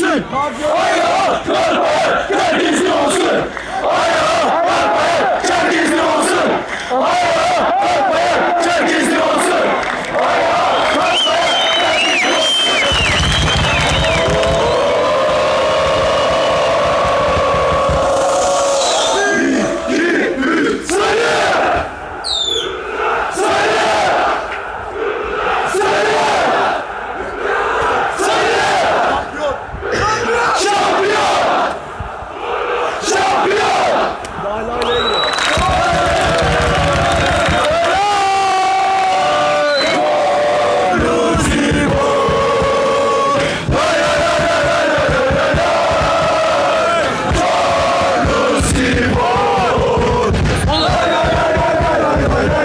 Kardeşim! Hayır! Hayır! Hayır! Kardeşim!